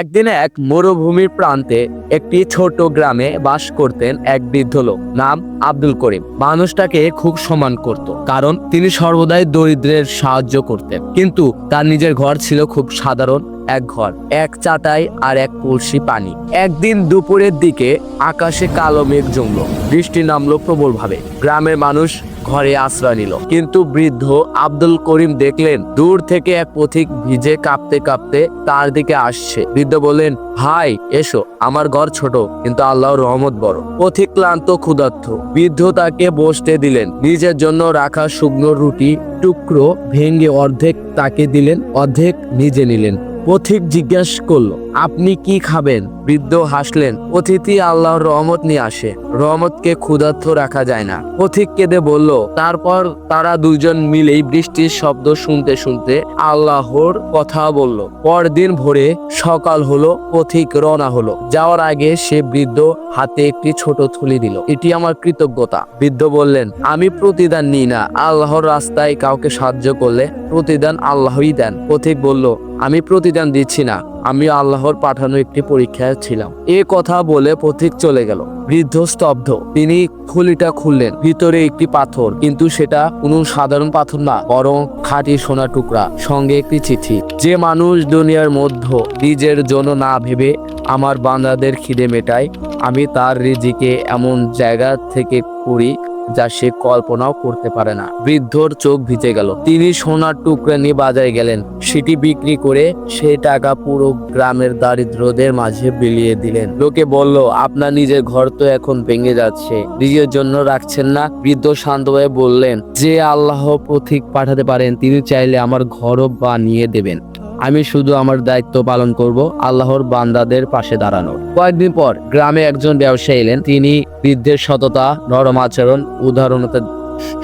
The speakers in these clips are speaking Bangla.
একদিন এক মরুভূমির প্রান্তে একটি ছোট গ্রামে বাস করতেন এক বৃদ্ধ লোক, নাম আব্দুল করিম। মানুষটাকে খুব সম্মান করত, কারণ তিনি সর্বদাই দরিদ্রের সাহায্য করতেন। কিন্তু তার নিজের ঘর ছিল খুব সাধারণ এক ঘর, এক চাটাই আর এক কলসি পানি। একদিন দুপুরের দিকে আকাশে কালো মেঘ জমলো, বৃষ্টি নামলো প্রবলভাবে। গ্রামের মানুষ ঘরে আশ্রয় নিল। কিন্তু বৃদ্ধ আব্দুল করিম দেখলেন, দূর থেকে এক পথিক ভিজে কাঁপতে কাঁপতে তার দিকে আসছে। বৃদ্ধ বললেন, ভাই, এসো, আমার ঘর ছোট, কিন্তু আল্লাহর রহমত বড়। পথিক ক্লান্ত, ক্ষুধার্ত। বৃদ্ধ তাকে বসতে দিলেন, নিজের জন্য রাখা শুকনো রুটি, টুকরো ভেঙে অর্ধেক তাকে দিলেন, অর্ধেক নিজে নিলেন। পথিক জিজ্ঞেস করল আপনি কি খাবেন? বৃদ্ধ হাসলেন, অতিথি আল্লাহর রহমত নিয়ে আসে। রহমতকে ক্ষুধার্ত রাখা যায় না। পথিক কেঁদে বলল, তারপর তারা দুজন মিলেই বৃষ্টির শব্দ শুনতে শুনতে আল্লাহর কথা বলল। পরদিন ভোরে সকাল হলো পথিক রওনা হলো। যাওয়ার আগে সে বৃদ্ধ হাতে একটি ছোট থলি দিল। এটি আমার কৃতজ্ঞতা। বৃদ্ধ বললেন, আমি প্রতিদান নিই না। আল্লাহর রাস্তায় কাউকে সাহায্য করলে প্রতিদান আল্লাহই দেন। পথিক বলল, আমি প্রতিদান দিচ্ছি না। আমি আল্লাহর পাঠানো একটি পরীক্ষায় ছিলাম। এ কথা বলে পথিক চলে গেল। বৃদ্ধ স্তব্ধ। তিনি খুলিটা খুললেন। ভিতরে একটি পাথর, কিন্তু সেটা কোনো সাধারণ পাথর না, বরং খাঁটি সোনা টুকরা, সঙ্গে একটি চিঠি। যে মানুষ দুনিয়ার মধ্যে নিজের জন্য না ভেবে আমার বান্দাদের খিদে মেটায়, আমি তার রিজিকে এমন জায়গা থেকে করি যা সে কল্পনাও করতে পারে না। বৃদ্ধর চোখ ভিজে গেল। তিনি সোনার টুকরা নিয়ে বাজারে গেলেন। সেটি বিক্রি করে সেই টাকা পুরো গ্রামের দারিদ্রদের মাঝে বিলিয়ে দিলেন। লোকে বলল, আপনার নিজের ঘর তো এখন ভেঙে যাচ্ছে। নিজের জন্য রাখছেন না। বৃদ্ধ শান্তভাবে বললেন, যে আল্লাহ পথিক পাঠাতে পারেন, তিনি চাইলে আমার ঘরও বানিয়ে দেবেন। আমি শুধু আমার দায়িত্ব পালন করব আল্লাহর বান্দাদের পাশে দাঁড়ানোর। কয়েকদিন পর গ্রামে একজন ব্যবসায়ী এলেন। তিনি বৃদ্ধের সততা, নরম আচরণ উদাহরণতা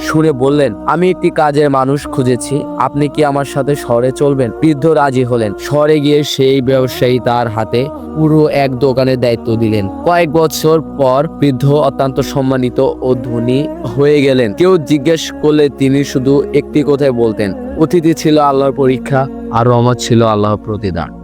শুনে বললেন, আমি একটি কাজের মানুষ খুঁজেছি। আপনি কি আমার সাথে শহরে চলবেন? বৃদ্ধ রাজি হলেন। শহরে গিয়ে সেই ব্যবসায়ী তার হাতে পুরো এক দোকানের দায়িত্ব দিলেন। কয়েক বছর পর বৃদ্ধ অত্যন্ত সম্মানিত ও ধনী হয়ে গেলেন। কেউ জিজ্ঞেস করলে তিনি শুধু একটি কথাই বলতেন, অতিথি ছিল আল্লাহর পরীক্ষা। আর রহমত ছিল আল্লাহ প্রতিদান।